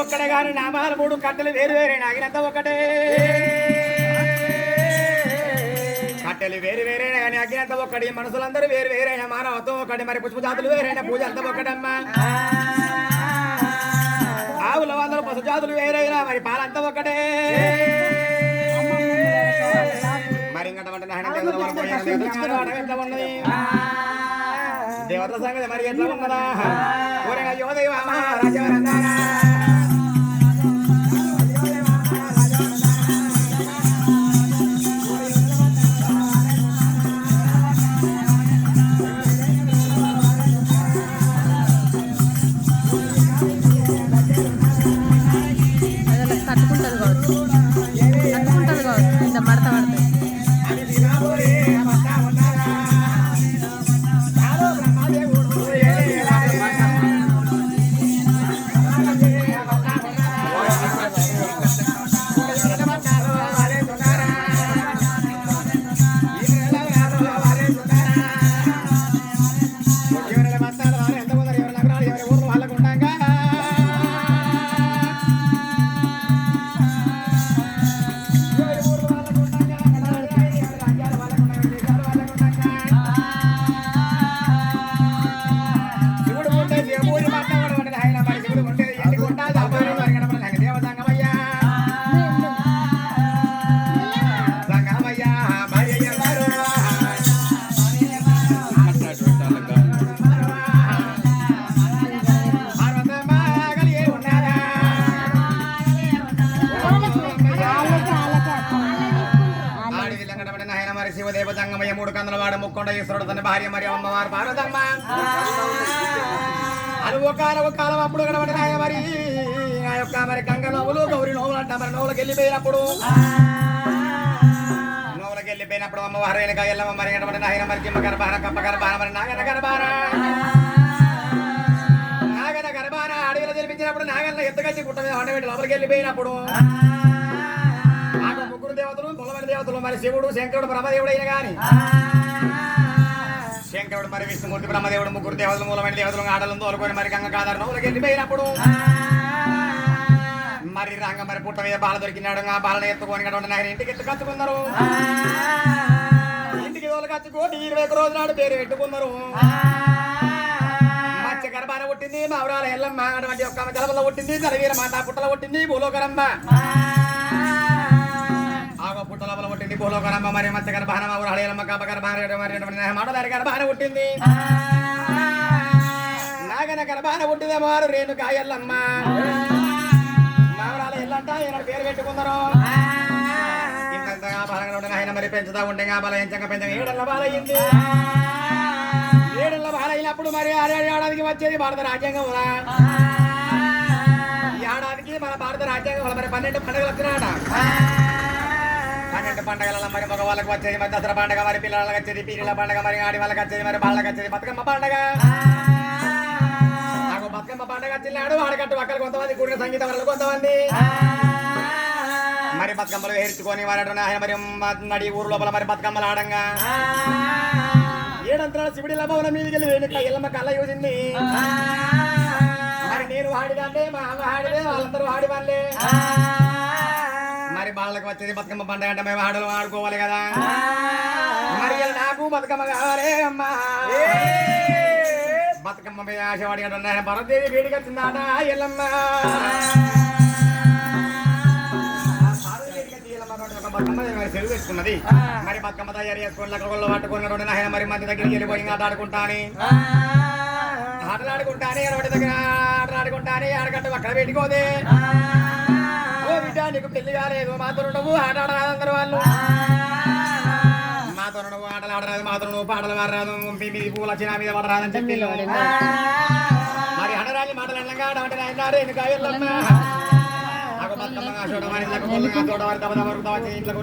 ఒక్కడే గాని నామాలు మూడు కట్టెలు వేరు వేరే నాగినంత ఒకటే కట్టెలు వేరు వేరే కానీ అగ్గినంత ఒక్కటి మనుషులందరూ వేరు వేరైన మానవత్వం ఒకటి మరి పుష్ప జాతులు వేరైన పూజ అంత ఒకటమ్మా ఆవుల వందలు పశు జాతులు వేరైనా మరి పాలంతా ఒకటే మరి ఇంకట దేవతల సంగతి మరి ఎట్లా ఉన్నదా? ఊరగా యోదైవ അടുത്ത അടുത്ത మరి శివదేవ జంగమయ్య మూడు కందల వాడు ముక్కొండ ఈశ్వరుడు తన భార్య మరి అమ్మవారు పార్వతమ్మ. అది ఒక కాలం అప్పుడు కనబడినాయ మరి. ఆ యొక్క మరి గంగ నవ్వులు గౌరి నవ్వులు అంట మరి నవ్వులకు వెళ్ళిపోయినప్పుడు నవ్వులకు వెళ్ళిపోయినప్పుడు అమ్మవారు వెనక ఎల్లమ్మ మరి గడబడిన నాయన మరి జిమ్మ గర్భాన కప్ప గర్భాన మరి నాగన గర్భాన. నాగన గర్భాన అడవిలో తెలిపించినప్పుడు నాగన్న ఎత్తుకొచ్చి పుట్ట మీద వంట పెట్టి లోపలికి వెళ్ళిపోయినప్పుడు. దేవతలు మరి శివుడు శంకరుడు బ్రహ్మదేవుడు అయిన గాని శంకరుడు మరి విష్ణుమూర్తి బ్రహ్మదేవుడు ముగ్గురు దేవతలు మూలమైన దేవతలు ఆటలు తోలుకొని మరి గంగ కాదారు నవ్వులకి వెళ్ళిపోయినప్పుడు మరి రంగ మరి పుట్ట మీద బాల దొరికినాడు ఆ బాలను ఎత్తుకొని నాయన ఇంటికి ఎత్తు కచ్చుకున్నారు ఇంటికి తోలు కచ్చుకోటి ఇరవై ఒక రోజు నాడు పేరు పెట్టుకున్నారు. మత్స్య గర్భాన పుట్టింది మౌరాల ఎల్లమ్మ అటువంటి ఒక్క జలబల పుట్టింది జలవీర మాత పుట్టల పుట్టింది భూలోకరమ్మ. ఆగో పుట్టల పుట్టింది భూలోకరమ్మ మరి మత్స్య గర్భాన మౌరాల ఎల్లమ్మ కాప గర్భాన మాటదారి గర్భాన పుట్టింది. నాగన గర్భాన పుట్టింది మారు రేణుకా ఎల్లమ్మ. మౌరాల ఎల్లంట ఈయన పేరు పెట్టుకున్నారు ఇంతంతగా బలంగా ఉండే ఆయన మరి పెంచుతా ఉంటే ఆ బలం ఎంచక పెంచక ఏడల్ల బాలయ్యింది. ఏడల్ల బాలైనప్పుడు మరి ఆరేడు ఏడాదికి వచ్చేది భారత రాజ్యాంగం కూడా ఏడాదికి మన భారత రాజ్యాంగం మరి పన్నెండు పండుగలు వచ్చినాట పన్నెండు పండుగలలో మరి మగవాళ్ళకి వచ్చేది మరి దసరా పండుగ మరి పిల్లలకి వచ్చేది పీరిల పండుగ మరి ఆడి వాళ్ళకి వచ్చేది మరి బాళ్ళకి వచ్చేది బతుకమ్మ పండుగ. నాకు బతుకమ్మ పండుగ వచ్చినాడు. వాడకట్టు అక్కడ కొంతమంది కూడిన సంగీత వరలు కొంతమంది. మరి బతుకమ్మలు వేర్చుకొని వాడటం మరి నడి ఊరు లోపల మరి బతుకమ్మలు ఆడంగా. ఏడంతరాల శివుడి లభవన మీదకి వెళ్ళి వెనుక ఎల్లమ్మ కళ్ళ చూసింది మరి నేను వాడిదంటే మా అమ్మ వాడిదే వాళ్ళందరూ వాడి వాళ్ళే వచ్చేది బతుకమ్మ పండుగ అంటే మేము ఆడలు ఆడుకోవాలి కదా. మరి నాకు బతుకమ్మ కావాలి అమ్మా. బతుకమ్మ మీద ఆశవాడి అంటున్నాను భరతదేవి వేడికి వచ్చిందాట ఎల్లమ్మ. చెరువు వేసుకున్నది. మరి బతుకమ్మ తయారు చేసుకుని లెక్కల్లో పట్టుకున్నాడు నాయన మరి మంది దగ్గరికి వెళ్ళిపోయి ఆట ఆడుకుంటాని. ఆటలాడుకుంటానే రోడ్డు దగ్గర ఆటలాడుకుంటానే ఆడగట్టు అక్కడ పెట్టుకోదే. బిడ్డ నీకు పెళ్ళి కాలేదు. మాతో నువ్వు ఆట ఆడరాదు అందరు వాళ్ళు. మాతో నువ్వు ఆటలు ఆడరాదు మాతో నువ్వు పాటలు పాడరాదు. మీ మీద పూల చిన్న మీద పడరాదని చెప్పి మరి ఆడరాని మాటలు ఆడమంటే ఆయన ఎందుకు వెళ్ళమ్మా నాకు బతుకమ్మ చూడమని చూడమని దబదబ వరకు ఇంట్లో